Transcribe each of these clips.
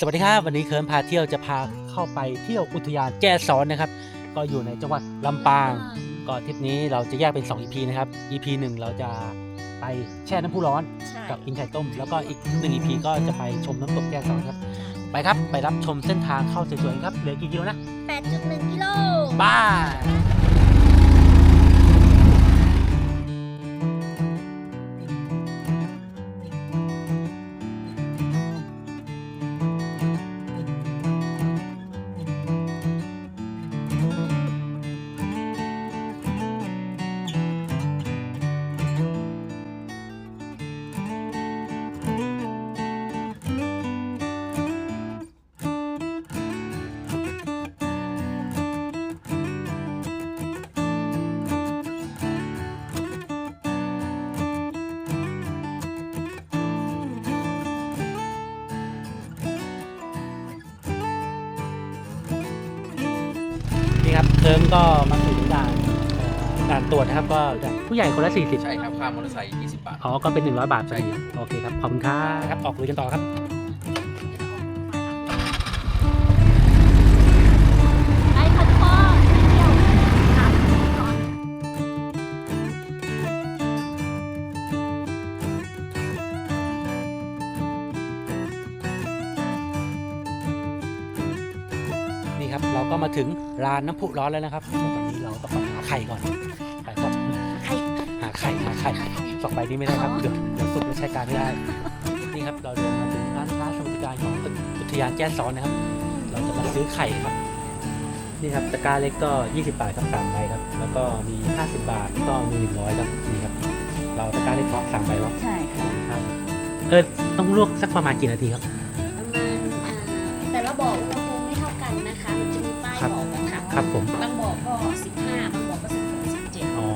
สวัสดีครับวันนี้เคิร์นพาเที่ยวจะพาเข้าไปเที่ยวอุทยานแจ้ซ้อนนะครับ ก็อยู่ในจังหวัดลำปาง ก็ทริปนี้เราจะแยกเป็น 2 EP นะครับ EP 1 เราจะไปแช่น้ำพุร้อนใช่กับกินไข่ต้ม แล้วก็อีก1 EP ก็จะไปชมน้ำตกแจ้ซ้อนครับ ไปครับไปรับชมเส้นทางเข้าสวยๆครับเหลือกี่กิโลนะ 8.1กิโล บ้าย นี่ครับเคิร์นก็มาถึงด่านเอ่อด่านตรวจนะครับก็ด่านผู้ใหญ่คนละ 40 ใช่ครับค่ามอเตอร์ไซค์20 บาท อ๋อ ก็เป็น 100 บาทพอดีโอเคครับ ขอบคุณครับ ออกลุยกันต่อครับ ก็มาถึงร้านน้ำพุร้อนแล้วนะครับตอนนี้เราต้องไปหาไข่ก่อนไปครับใครหาไข่หาไข่สองใบนี้ไม่ได้ครับเดี๋ยวเดี๋ยวสุกแล้วใช้การไม่ได้นี่ครับเราเดินมาถึงร้านค้าสวัสดิการของตึกอุทยานแจ้ซ้อนนะครับ เราจะมาซื้อไข่ครับนี่ครับตะกร้าเล็กก็ 20 บาทครับสามใบครับ แล้วก็มี 50 บาทก็มี100ครับนี่ครับ เราตะกร้าเล็กเพราะสามใบเนาะใช่ค่ะครับเออต้องลวกสักประมาณกี่นาทีครับ คะครับผม บางบ่อก็15บางบ่อก็16 17อ๋อ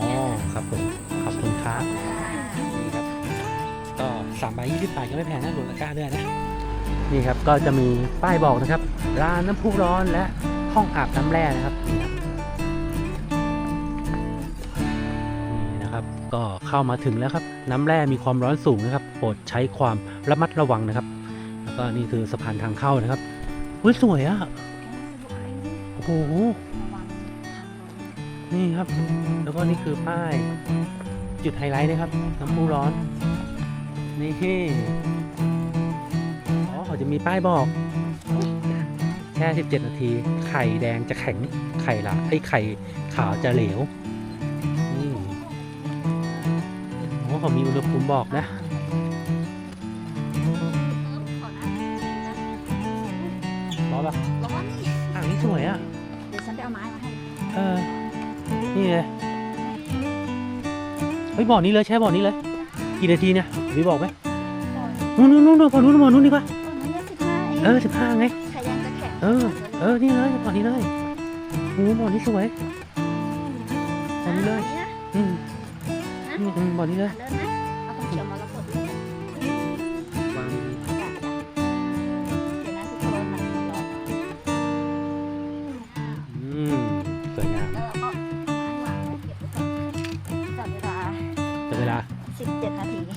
ครับผม ขอบคุณครับ นี่ครับ ก็สามใบยี่สิบบาทก็ไม่แพงนะรวมตะกร้าด้วยนะ นี่ครับ ก็จะมีป้ายบอกนะครับ ร้านน้ำพุร้อนและห้องอาบน้ำแร่นะครับ นี่ครับนี่นะครับ ก็เข้ามาถึงแล้วครับ น้ำแร่มีความร้อนสูงนะครับ โปรดใช้ความระมัดระวังนะครับ แล้วก็นี่คือสะพานทางเข้านะครับเฮ้ยสวยอะ โอ้โหนี่ครับ แล้วก็นี่คือป้าย จุดไฮไลท์นะครับน้ำพุร้อนนี่อ๋อเขาจะมีป้ายบอกแค่ 17 นาที ไข่แดงจะแข็ง ไข่ละไอ้ไข่ขาวจะเหลว นี่โอ้เขามีอุณหภูมิบอกนะร้อนปะร้อนนี่อ่างนี้สวยอะ เออ นี่เลยเฮ้ยบ่อนี้เลยใช่บ่อนี้เลย กี่นาทีเนี่ยพี่บอกไหมก่อนนู่นนู่นนู่นบ่อนู้นบ่อนู้นดีกว่าก่อนนั้นเนี่ย15เองเออสิบห้าไงไข่ยังจะแข็งเออ เออ นี่เลยบ่อนี้เลยโอ้บ่อนี้สวยบ่อนี้เลยนะอืมอืมอืมบ่อนี้เลย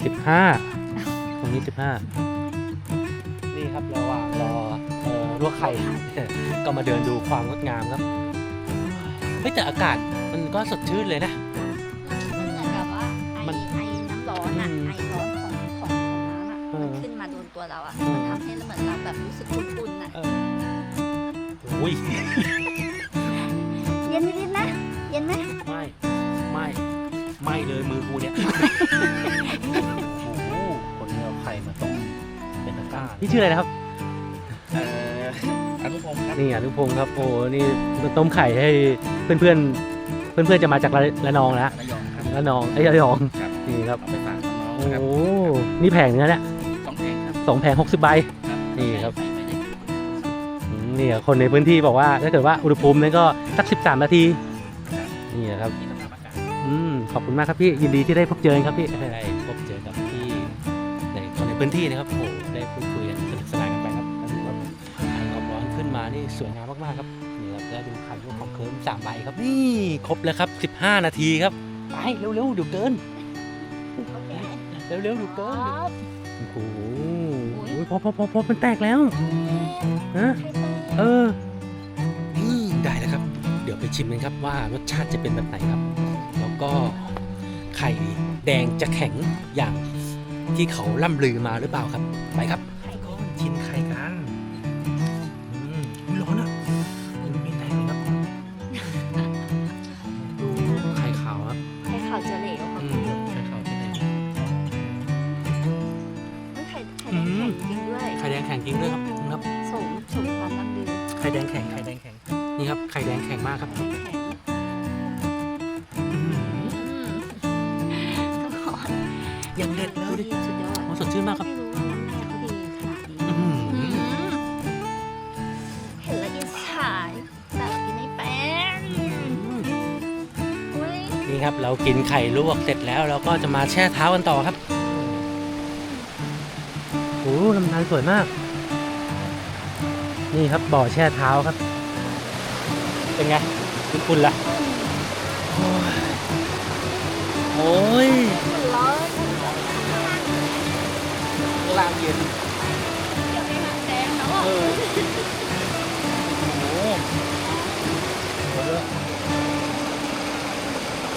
สิบห้าตรงนี้สิบห้านี่ครับระหว่างรอเอ่อลวกไข่ ก็มาเดินดูความงดงามครับเฮ้ยแต่อากาศมันก็สดชื่นเลยนะ มันเหมือนกับว่าไอมันไอน้ำร้อนอะอืมไอร้อนของของของน้ำอะเออมันขึ้นมาโดนตัวเราอะอืม มันทำให้เหมือนเราแบบรู้สึกอุ่นๆอะเอออุ้ย พี่ชื่ออะไรนะครับเอ่ออนุพงศ์ครับนี่อนุพงศ์ครับโอ้นี่ต้มไข่ให้เพื่อนๆเพื่อนๆจะมาจากระระนองนะระยองครับระนองไอ้ยระยองครับนี่ครับเอาไปฝากน้องโอ้ๆครับนี่แผงเนื้อเนี่ยสองแพงครับสองแผงหกสิบใบครับนี่ครับไม่ไม่ได้อืมนี่คนในพื้นที่บอกว่าถ้าเกิดว่าอุณหภูมินั้นก็สักสิบสามนาทีนี่นะครับที่สภาพอากาศอืมขอบคุณมากครับพี่ยินดีที่ได้พบเจอครับพี่ ได้พบเจอกับพี่ในคนในพื้นที่นะครับโอ้โหได้พูดคุย ร้อนขึ้นมานี่สวยงามมากๆครับนี่ครับแล้วดูไข่ลูกของเคิร์มสามใบครับ นี่ครบแล้วครับสิบห้านาทีครับ ไปเร็วๆเดี๋ยวเกินโอเคเร็วๆเดี๋ยวคเกินรับโอ้โหพอพอพอพอมันแตกแล้วเย้ฮะไข่แตกเออนี่ได้แล้วครับ เดี๋ยวไปชิมกันครับว่ารสชาติจะเป็นแบบไหนครับ แล้วก็ไข่แดงจะแข็งอย่างที่เขาล่ำลือมาหรือเปล่าครับ ไปครับไข่แดงชิมไข่ ไข่แดงแข็งจริงด้วยครับนี่ครับสมสมความล่ำลือไข่แดงแข็งไข่แดงแข็งนี่ครับไข่แดงแข็งมากครับไข่แข็งอื้อหืออืมทุกคนยังเด็ดเลยสุดยอดโอ้สดชื่นมากครับไม่รู้ว่าน้ำแม่เขาดีขนาดนี้อื้อหืออืมเห็นแล้วอินสายแต่กินไม่เป็นอุ้ยนี่ครับเรากินไข่ลวกเสร็จแล้วเราก็จะมาแช่เท้ากันต่อครับโอ้ลำธารสวยมาก นี่ครับบ่อแช่เท้าครับ เป็นไงคุณคุณละโอ้ยโอ้ยร้อนลางเย็นเดี๋ยวไปหาแดงแล้วอะเออโอ้โห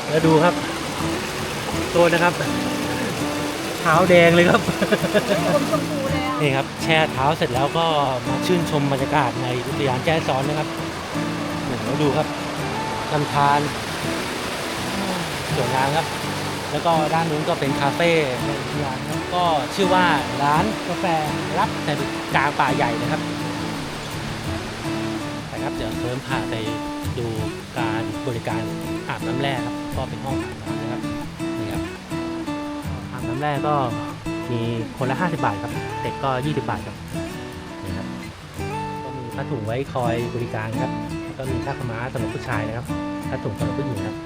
แล้วดูครับ ตัวนะครับเท้าแดงเลยครับอมชมพูเลยอะ นี่ครับแช่เท้าเสร็จแล้วก็มาชื่นชมบรรยากาศในอุทยานแจ้ซ้อนนะครับโอ้โหดูครับลำธารสวยงามครับ แล้วก็ด้านนู้นก็เป็นคาเฟ่ในอุทยานก็ชื่อว่าร้านกาแฟรับแต่กลางป่าใหญ่นะครับไปครับเดี๋ยวเพิ่มพาไปดูการบริการอาบน้ำแร่ครับ ก็เป็นห้องอาบน้ำนะครับนี่ครับอาบน้ำแร่ก็ มีคนละ 50 บาทครับ เด็กก็ 20 บาทครับนี่ครับ ก็มีผ้าถุงไว้คอยบริการครับ แล้วก็มีผ้าขาวม้าสำหรับผู้ชายนะครับผ้าถุงสำหรับผู้หญิงครับ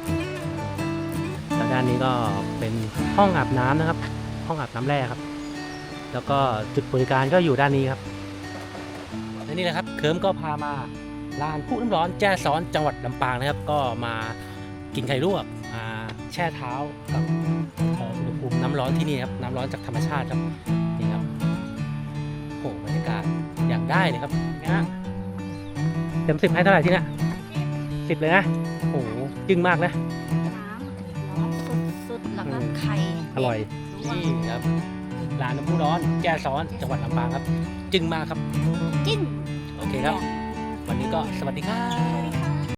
แล้วด้านนี้ก็เป็นห้องอาบน้ำนะครับ ห้องอาบน้ำแร่ครับ แล้วก็จุดบริการก็อยู่ด้านนี้ครับและนี่แหละครับเคิร์มก็พามาลานผู้น้ำร้อนแจ้ซ้อนจังหวัดลำปางนะครับ ก็มากินไข่ลวกมาแช่เท้ากับเอ่ออุณห ภูมิน้ำร้อนที่นี่ครับน้ำร้อนจากธรรมชาติครับนี่ครับโอ้โหบรรยากาศอย่างได้เลยครับนะฮะเต็มสิบให้เท่าไหร่ที่เนี่ยสิบเลยนะโอ้โหจึ้งมากนะน้ำร้อนสุดๆแล้วก็ไข่อร่อยนี่ครับร้านน้ำพุร้อนแจ้ซ้อนจังหวัดลำปางครับ จึ้งมากครับ จิ้นโอเคครับ วันนี้ก็สวัสดีครับสวัสดีค่ะ